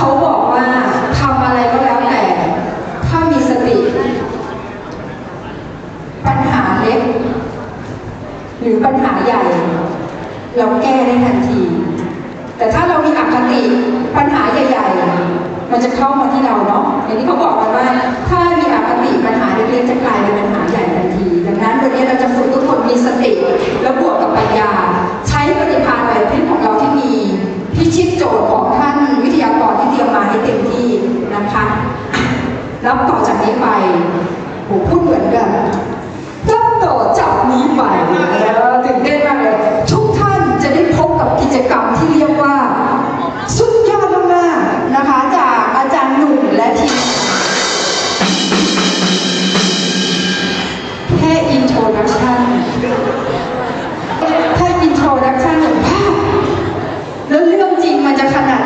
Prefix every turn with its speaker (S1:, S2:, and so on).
S1: เขาบอกว่าทำอะไรก็แล้วแต่ ถ้ามีสติ ปัญหาเล็ก หรือปัญหาใหญ่ เราแก้ได้ทันที แต่ถ้าเรามีอคติปัญหาใหญ่ ๆ มันจะเข้ามาที่เราเนาะอย่างนี้เขาบอกกันว่า ถ้ามีอคติปัญหาเล็กๆจะกลายเป็นปัญหาใหญ่ทันที ดังนั้นวันนี้เราจะฝึกทุกคนมีสติ แล้วบวกกับปัญญา ใช้ปฏิภาณไหวพริบของเราที่มีพิชิตโจทย์ของท่าน รับต่อจากนี้ไปโหพูดเหมือนกันตั้งต่อจากนี้ไปเออตื่นเต้นมากเลยทุกท่านจะได้พบกับกิจกรรมที่เรียกว่า สุดยอดมากๆนะคะ จากอาจารย์หนุ่มและทีมแค่อินโทรดักชั่นแค่อินโทรดักชั่นหนึ่งภาพแล้วเรื่องจริงมันจะขนาด